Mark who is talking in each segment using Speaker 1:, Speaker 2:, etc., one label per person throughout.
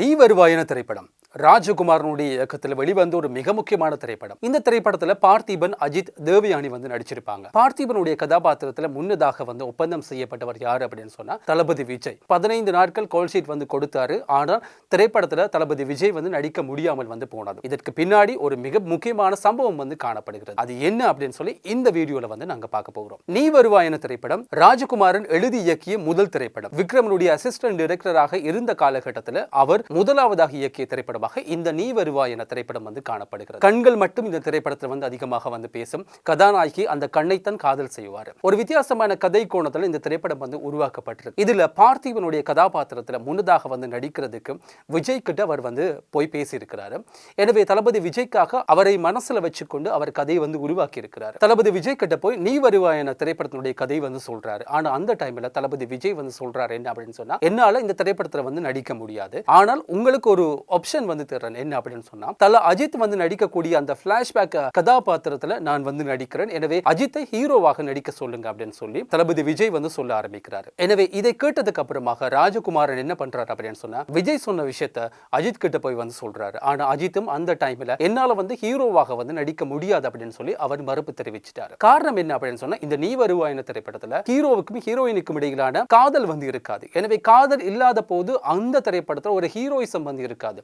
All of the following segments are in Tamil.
Speaker 1: நீ வருவாயன திரைப்படம். ராஜகுமாரனுடைய இயக்கத்தில் வெளிவந்த ஒரு மிக முக்கியமான திரைப்படம். இந்த திரைப்படத்தில் பார்த்திபன் அஜித் தேவயானி வந்து நடிச்சிருப்பாங்க. பார்த்திபனுடைய கதாபாத்திரத்தில் முன்னதாக வந்து ஒப்பந்தம் செய்யப்பட்டவர் யார் அப்படின்னு சொன்னா தளபதி விஜய். பதினைந்து நாட்கள் கோல்ஷீட் வந்து கொடுத்தாரு. ஆனால் திரைப்படத்தில் தளபதி விஜய் வந்து நடிக்க முடியாமல் வந்து போனது. இதற்கு பின்னாடி ஒரு மிக முக்கியமான சம்பவம் வந்து காணப்படுகிறது. அது என்ன அப்படின்னு சொல்லி இந்த வீடியோவில் வந்து நாங்க பார்க்க போகிறோம் நீ வருவாயன திரைப்படம் ராஜகுமாரன் எழுதி இயக்கிய முதல் திரைப்படம். விக்ரமனுடைய அசிஸ்டன்ட் டைரக்டராக இருந்த காலகட்டத்தில் அவர் முதலாவதாக இயக்கிய திரைப்படம் தொடர்பாக இந்த நீ வருவாய் என திரைப்படம் வந்து காணப்படுகிறது. கண்கள் மட்டும் இந்த திரைப்படத்தில் வந்து அதிகமாக வந்து பேசும் கதாநாயகி அந்த கண்ணைத்தான் காதல் செய்வார். ஒரு வித்தியாசமான கதை கோணத்தில் இந்த திரைப்படம் வந்து உருவாக்கப்பட்டிருக்கு. இதுல பார்த்திபனுடைய கதாபாத்திரத்தில் முன்னதாக வந்து நடிக்கிறதுக்கு விஜய் கிட்ட அவர் வந்து போய் பேசியிருக்கிறாரு. எனவே தளபதி விஜய்க்காக அவரை மனசுல வச்சுக்கொண்டு அவர் கதையை வந்து உருவாக்கி இருக்கிறார் தளபதி விஜய் கிட்ட போய் நீ வருவாய் என திரைப்படத்தினுடைய கதை வந்து சொல்றாரு. ஆனா அந்த டைம்ல தளபதி விஜய் வந்து சொல்றாரு என்ன அப்படின்னு சொன்னா என்னால இந்த திரைப்படத்தில் வந்து நடிக்க முடியாது. ஆனால் உங்களுக்கு ஒரு ஆப்ஷன் வந்து தர்றேன் என்ன அப்படின்னு சொன்னா தல அஜித் வந்து நடிக்கக்கூடிய அந்த பிளாஷ்பேக் கதாபாத்திரத்துல நான் வந்து நடிக்கிறேன். எனவே அஜித்தை ஹீரோவாக நடிக்க சொல்லுங்க அப்படின்னு சொல்லி தளபதி விஜய் வந்து சொல்ல ஆரம்பிக்கிறாரு. எனவே இதை கேட்டதுக்கு அப்புறமாக ராஜகுமாரன் என்ன பண்றாரு அப்படின்னு சொன்னா விஜய் சொன்ன விஷயத்த அஜித் கிட்ட போய் வந்து சொல்றாரு. ஆனா அஜித்தும் அந்த டைம்ல என்னால வந்து ஹீரோவாக வந்து நடிக்க முடியாது அப்படின்னு சொல்லி அவர் மறுப்பு தெரிவிச்சிட்டாரு. காரணம் என்ன அப்படின்னு சொன்னா இந்த நீ வருவாயின திரைப்படத்துல ஹீரோவுக்கும் ஹீரோயினுக்கும் இடையிலான காதல் வந்து இருக்காது. எனவே காதல் இல்லாத போது அந்த திரைப்படத்தில் ஒரு ஹீரோயிசம் வந்து இருக்காது.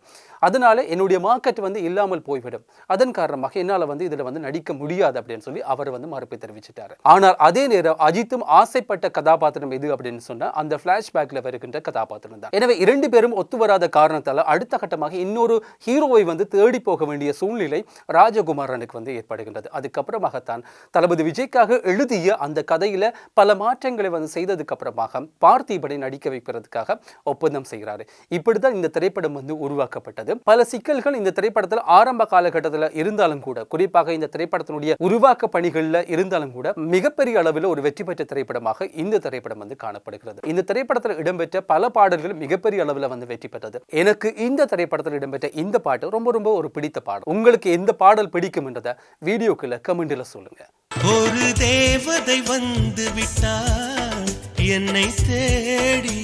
Speaker 1: அதனால என்னுடைய மார்க்கெட் வந்து இல்லாமல் போய்விடும். அதன் காரணமாக என்னால் வந்து இதில் வந்து நடிக்க முடியாது அப்படின்னு சொல்லி அவர் வந்து மறுப்பு தெரிவிச்சிட்டார். ஆனால் அதே நேரம் அஜித்தும் ஆசைப்பட்ட கதாபாத்திரம் எது அப்படின்னு சொன்னால் அந்த ஃப்ளாஷ்பேக்கில் வருகின்ற கதாபாத்திரம் தான். எனவே இரண்டு பேரும் ஒத்து வராத காரணத்தால் அடுத்த கட்டமாக இன்னொரு ஹீரோவை வந்து தேடி போக வேண்டிய சூழ்நிலை ராஜகுமாரனுக்கு வந்து ஏற்படுகின்றது. அதுக்கப்புறமாகத்தான் தளபதி விஜய்க்காக எழுதிய அந்த கதையில் பல மாற்றங்களை வந்து செய்ததுக்கப்புறமாக பார்த்திபனை நடிக்க வைப்பதற்காக ஒப்பந்தம் செய்கிறாரு. இப்படிதான் இந்த திரைப்படம் வந்து உருவாக்கப்பட்டது. பல சிக்கல்கள் இந்த திரைப்படத்தில் ஆரம்ப காலகட்டத்தில் இருந்தாலும் கூட குறிப்பாக இந்த திரைப்படத்தினுடைய உருவாக்க பணிகள்ல இருந்தாலும் கூட மிகப்பெரிய அளவில் ஒரு வெற்றி பெற்ற திரைப்படமாக இந்த திரைப்படம் வந்து காணப்படுகிறது. இந்த திரைப்படத்தில் இடம்பெற்ற பல பாடல்கள் மிகப்பெரிய அளவில் வந்து வெற்றி பெற்றது. எனக்கு இந்த திரைப்படத்தில் இடம்பெற்ற இந்த பாட்டு ரொம்ப ரொம்ப ஒரு பிடித்த பாடல். உங்களுக்கு எந்த பாடல் பிடிக்கும் என்றதை வீடியோக்குள்ள கமெண்ட்ல சொல்லுங்க.
Speaker 2: ஒரு தேவதை வந்து விட்டாள் என்னை தேடி